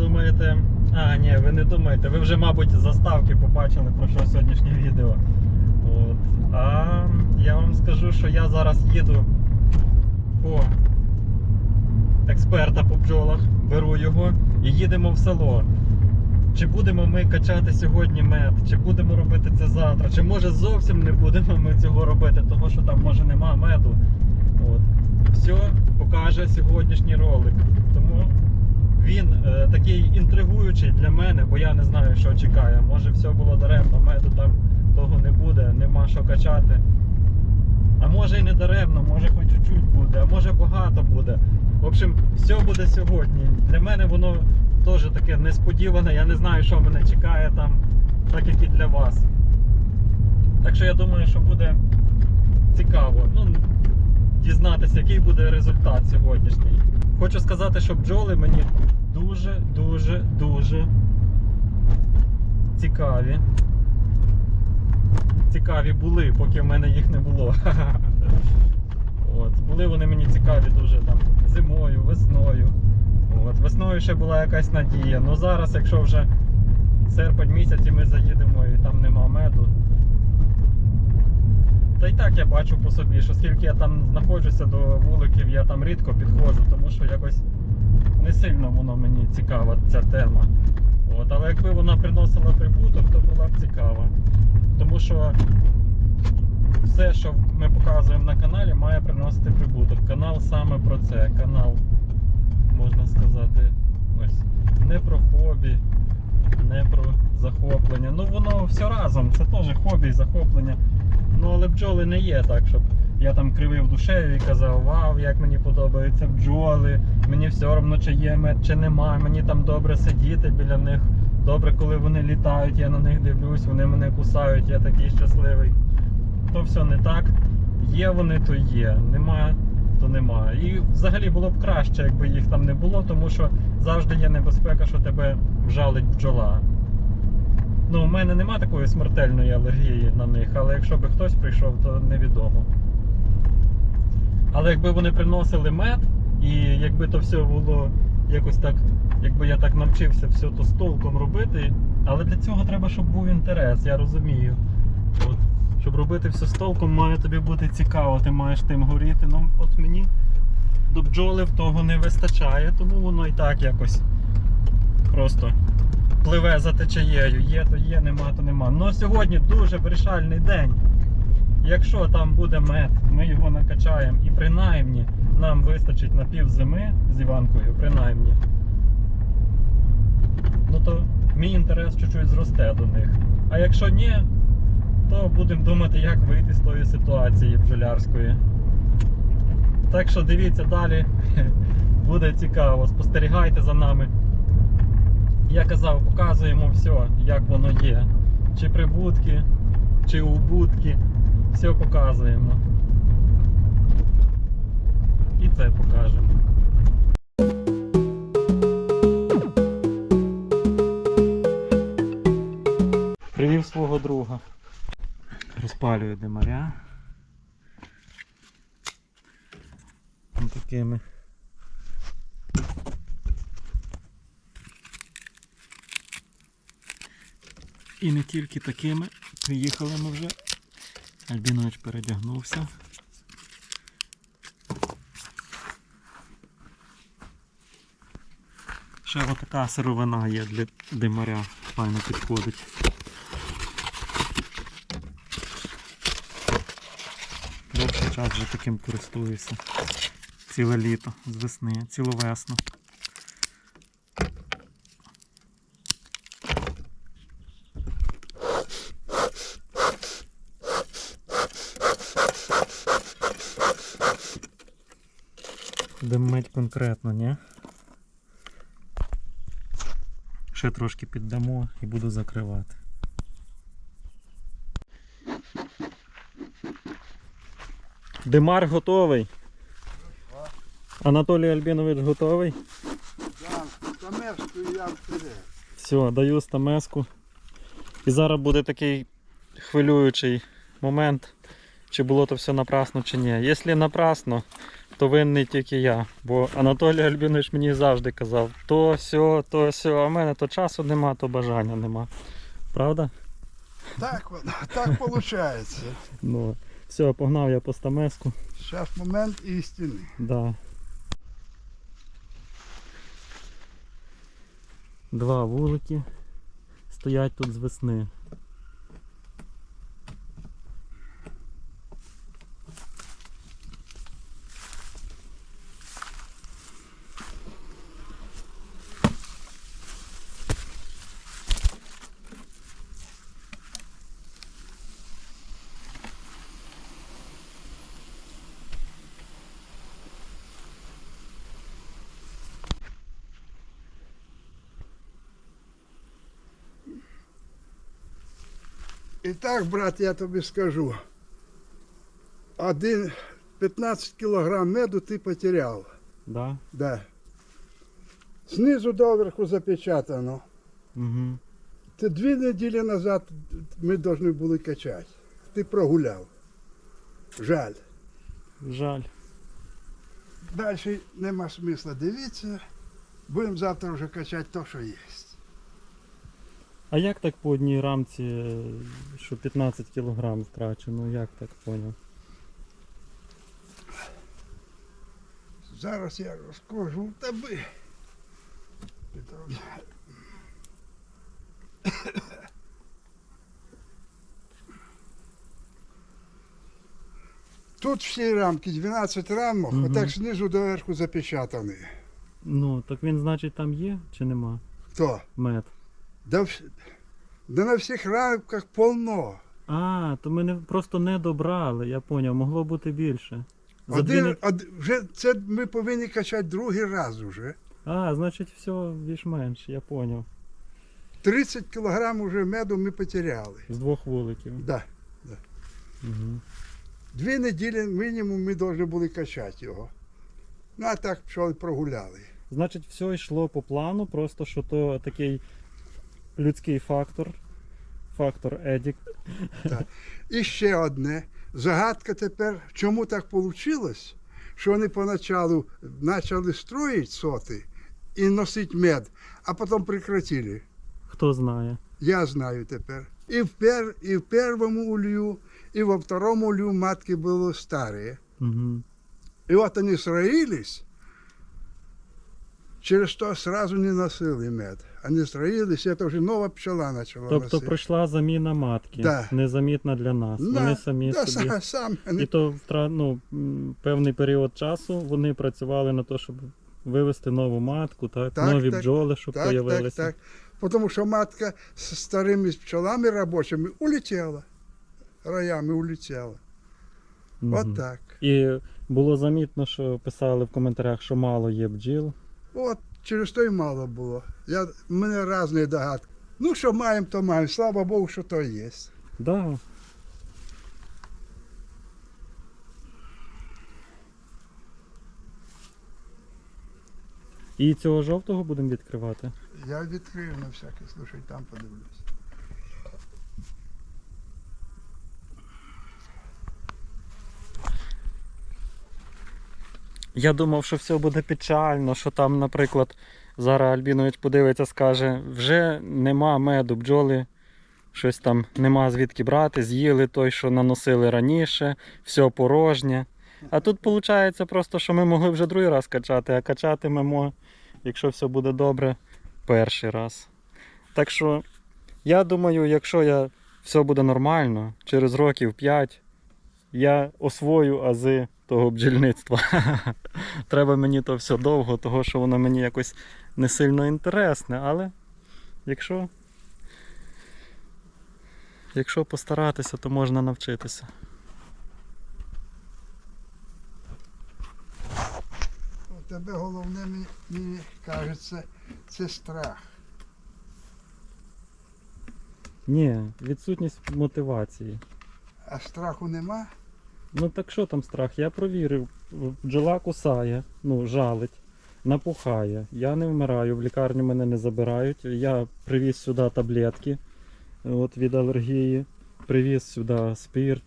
думаєте, а ні, ви не думаєте, ви вже, мабуть, заставки побачили про що сьогоднішнє відео. От. А я вам скажу, що я зараз їду по експерта по бджолах, беру його і їдемо в село. Чи будемо ми качати сьогодні мед, чи будемо робити це завтра, чи може зовсім не будемо ми цього робити, того що там може нема меду. От. Все покаже сьогоднішній ролик. Тому він е, такий інтригуючий для мене, бо я не знаю, що чекає. Може все було даремно, меду там того не буде, нема що качати. А може і не даремно, може хоч чуть-чуть буде, а може багато буде. В общем, все буде сьогодні. Для мене воно теж таке несподіване. Я не знаю, що мене чекає там, так як і для вас. Так що я думаю, що буде цікаво. Ну, дізнатися, який буде результат сьогоднішній. Хочу сказати, що бджоли мені дуже, дуже, дуже цікаві. Цікаві були, поки в мене їх не було. От, були вони мені цікаві дуже там зимою, весною. От, весною ще була якась надія. Ну зараз, якщо вже серпень місяць і ми заїдемо і там нема меду. Та й так я бачу по собі, що скільки я там знаходжуся до вуликів, я там рідко підходжу, тому що якось не сильно воно мені цікава ця тема. От, але якби вона приносила прибуток, то була б цікава. Тому що все, що ми показуємо на каналі, має приносити прибуток. Канал саме про це. Канал, можна сказати, ось не про хобі, не про захоплення. Ну воно все разом, це теж хобі і захоплення. Ну але бджоли не є так, щоб я там кривив душею і казав, вау, як мені подобаються бджоли, мені все одно, чи є мед, чи нема, мені там добре сидіти біля них. Добре, коли вони літають, я на них дивлюсь, вони мене кусають, я такий щасливий. То все не так. Є вони, то є. Нема, то нема. І взагалі було б краще, якби їх там не було, тому що завжди є небезпека, що тебе вжалить бджола. Ну, у мене нема такої смертельної алергії на них, але якщо би хтось прийшов, то невідомо. Але якби вони приносили мед, і якби то все було якось так, якби я так навчився все то з толком робити, але для цього треба, щоб був інтерес, я розумію. От, щоб робити все з толком, має тобі бути цікаво, ти маєш тим горіти. Ну, от мені до бджоли в того не вистачає, тому воно і так якось просто пливе за течією. Є, то є, нема, то нема. Ну сьогодні дуже вирішальний день. Якщо там буде мед, ми його накачаємо і принаймні нам вистачить на пів зими з Іванкою, принаймні. Ну то мій інтерес чуть-чуть зросте до них. А якщо ні, то будемо думати, як вийти з тої ситуації бджолярської. Так що дивіться далі, буде цікаво, спостерігайте за нами. Я казав, показуємо все, як воно є. Чи прибутки, чи убутки. Все показуємо. І це покажемо. Привів свого друга. Розпалює димаря. Такими. І не тільки такими. Приїхали ми вже. Альбінович передягнувся. Ще отака сировина є для димаря, файно підходить. Довший час вже таким користуюся. Ціле літо з весни, цілу весну. Димить конкретно, ні? Ще трошки піддамо і буду закривати. Димар готовий. Анатолій Альбінович готовий. Все, даю стамеску. І зараз буде такий хвилюючий момент. Чи було то все напрасно, чи ні. Якщо напрасно, то винний тільки я. Бо Анатолій Альбінович мені завжди казав, то сьо, то сьо, а в мене то часу нема, то бажання нема. Правда? Так воно, так виходить. Ну, все, погнав я по стамеску. Зараз момент істини. Да. Два вулики стоять тут з весни. І так, брат, я тобі скажу. Один 15 кілограм меду ти потеряв. Да? Да. Знизу доверху запечатано. Угу. Ти дві неділі назад ми повинні були качати. Ти прогуляв. Жаль. Жаль. Далі нема смисла дивитися. Будемо завтра вже качати те, що є. А як так по одній рамці, що 15 кг втрачено? Як так поняв? Зараз я розкажу тобі. Петро. Тут всі рамки, 12 рамок, Мгм. отак знизу до верху запечатані. Ну, так він, значить, там є чи нема? Хто? Мед. Да, да на всіх рамках повно. А, то ми не, просто не добрали, я поняв, могло бути більше. За дві Один, не- од, вже це ми повинні качати другий раз уже. А, значить, все більш-менш, я поняв. 30 кілограм уже меду ми потеряли. З двох вуликів. Да. Угу. Дві неділі мінімум ми повинні були качати його. Ну а так пішли прогуляли. Значить, все йшло по плану, просто що то такий людський фактор. Фактор Едік. І ще одне. Загадка тепер, чому так вийшло, що вони поначалу почали строїти соти і носити мед, а потім прекратили. Хто знає. Я знаю тепер. І в, пер, і в першому улью, і во второму улью матки були старі. Угу. И вот они строились, через то сразу не носили мед. Они строились, это уже новая пчела начала Тобто носить. пройшла заміна матки. Да. Незамітна для нас. Да, Вони самі да, собі. сам, сам І то втра... ну, м, певний період часу вони працювали на те, щоб вивести нову матку, так? Так, нові так, бджоли, щоб так, так, появилися. так. Потому что матка с старыми пчелами рабочими улетела. Роями улетела. Мгм. Вот так. І було замітно, що писали в коментарях, що мало є бджіл. От через то й мало було. Я, мене різні догадки. Ну, що маємо, то маємо. Слава Богу, що то є. Да. І цього жовтого будемо відкривати. Я відкрив на всякий слушай, там подивлюсь. Я думав, що все буде печально, що там, наприклад, зараз Альбінович подивиться, скаже, вже нема меду, бджоли, щось там нема звідки брати, з'їли той, що наносили раніше, все порожнє. А тут виходить просто, що ми могли вже другий раз качати, а качатимемо, якщо все буде добре, перший раз. Так що, я думаю, якщо я все буде нормально, через років 5 я освою ази того бджільництва. Треба мені то все довго, того що воно мені якось не сильно інтересне, але якщо, якщо постаратися, то можна навчитися. У тебе головне, мені, мені кажеться, це страх. Ні, відсутність мотивації. А страху нема? Ну так що там страх? Я провірив. Бджола кусає, ну, жалить, напухає. Я не вмираю, в лікарню мене не забирають. Я привіз сюди таблетки от, від алергії, привіз сюди спирт,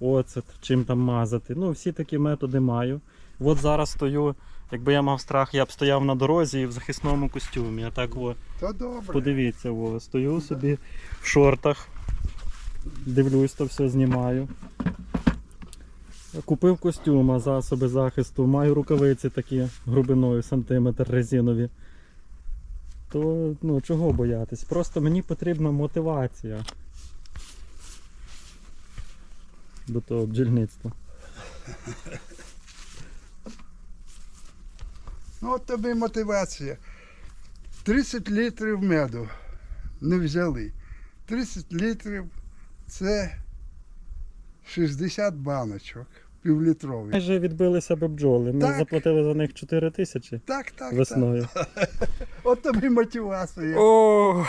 оцет, чим там мазати. Ну, всі такі методи маю. От зараз стою, якби я мав страх, я б стояв на дорозі і в захисному костюмі. А так о, То добре. подивіться, о, стою собі в шортах, дивлюсь, то все знімаю. Купив костюма, засоби захисту, маю рукавиці такі грубиною, сантиметр резинові. То ну, чого боятись? Просто мені потрібна мотивація до того бджільництва. Ну, от тобі мотивація. 30 літрів меду не взяли. 30 літрів це 60 баночок півлітрові. Майже відбилися би бджоли. Ми Так. заплатили за них 4 тисячі Так, так, весною. так. От тобі мотивація. О!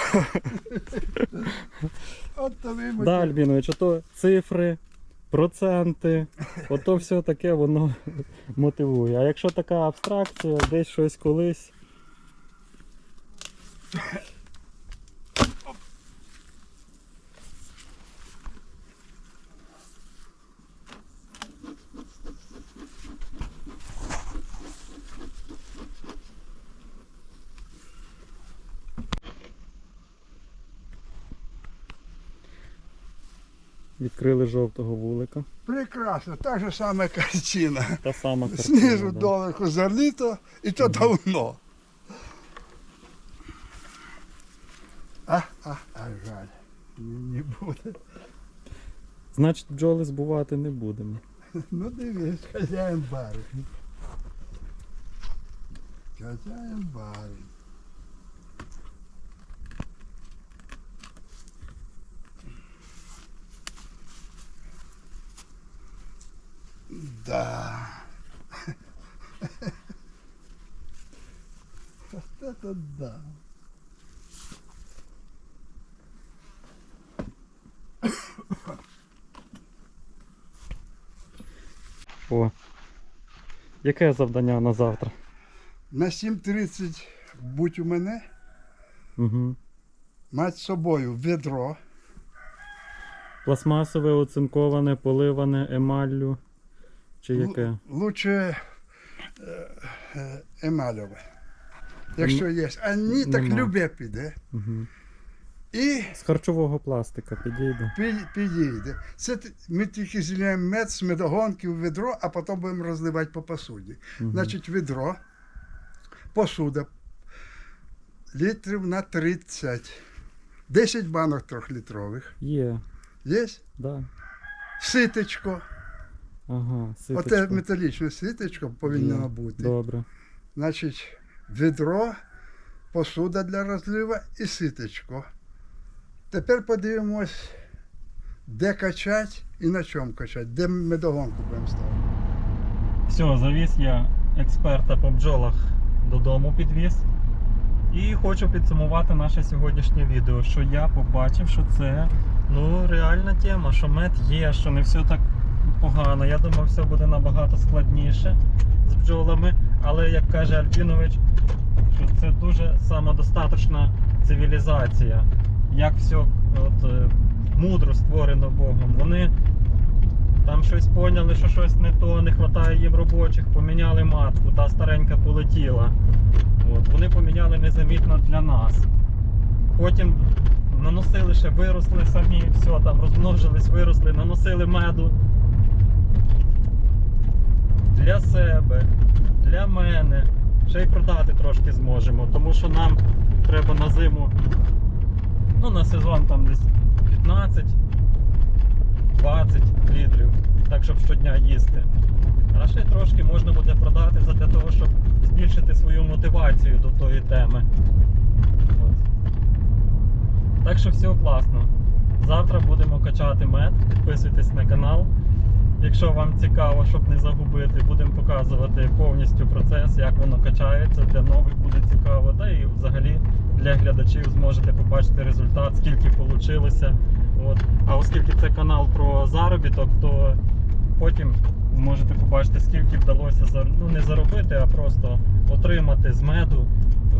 От тобі Да, мотивація. Альбінович, ото цифри, проценти, ото все таке воно мотивує. А якщо така абстракція, десь щось колись. Відкрили жовтого вулика. Прекрасно, та ж сама картина. Та сама картина. Знизу да. доверху залито, і то давно. А, а, а жаль. Не, не буде. Значить, бджоли збувати не будемо. Ну дивись, хазяїн барин. Хазяїн барин. Да. Вот это да. О. Яке завдання на завтра? На 7.30 будь у мене, Угу. мать з собою ведро. Пластмасове, оцинковане, поливане емаллю. Чи яке? Лучше е, е, емальове. Якщо є. А ні, так Нема. любе піде. Угу. І З харчового пластика підійде. пі- підійде. Це т- ми тільки зілляємо мед з медогонки в ведро, а потім будемо розливати по посуді. Значить, ведро, посуда літрів на 30. 10 банок трьохлітрових. Є, Є? да. Ситечко. Ага, ситочко. Оте металічне ситечко повинно Є. бути. Добре. Значить, відро, посуда для розлива і ситечко. Тепер подивимось, де качать і на чому качать, де медогонку будемо ставити. Все, завіз я експерта по бджолах додому підвіз. І хочу підсумувати наше сьогоднішнє відео, що я побачив, що це ну, реальна тема, що мед є, що не все так погано. Я думав, все буде набагато складніше з бджолами. Але як каже Альпінович, що це дуже самодостаточна цивілізація. Як все от, е, мудро створено Богом. Вони там щось поняли, що щось не то, не вистачає їм робочих, поміняли матку, та старенька полетіла. От, вони поміняли незамітно для нас. Потім наносили ще, виросли самі, все там розмножились, виросли, наносили меду. Для себе, для мене. Ще й продати трошки зможемо, тому що нам треба на зиму, ну на сезон там десь 15 20 літрів, так щоб щодня їсти. А ще трошки можна буде продати для того, щоб збільшити свою мотивацію до тої теми. От. Так що все класно. Завтра будемо качати мед. Підписуйтесь на канал. Якщо вам цікаво, щоб не загубити, будемо показувати повністю процес, як воно качається. Для нових буде цікаво. Та і взагалі для глядачів зможете побачити результат, скільки вийшло. От. А оскільки це канал про заробіток, то потім можете побачити, скільки вдалося ну, не заробити, а просто отримати з меду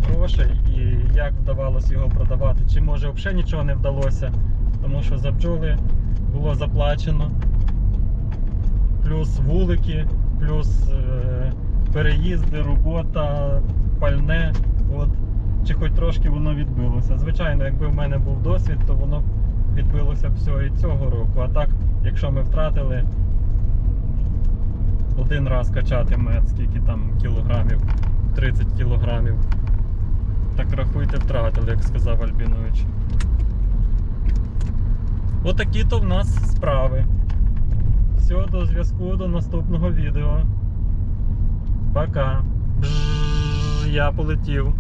грошей і як вдавалося його продавати. Чи може взагалі нічого не вдалося, тому що за бджоли було заплачено. Плюс вулики, плюс е, переїзди, робота, пальне. От, чи хоч трошки воно відбилося. Звичайно, якби в мене був досвід, то воно відбилося б всього і цього року. А так, якщо ми втратили один раз качати мед, скільки там кілограмів, 30 кілограмів. Так рахуйте, втратили, як сказав Альбінович. Отакі то в нас справи. Все, до зв'язку, до наступного відео. Пока. Бжж, я полетів.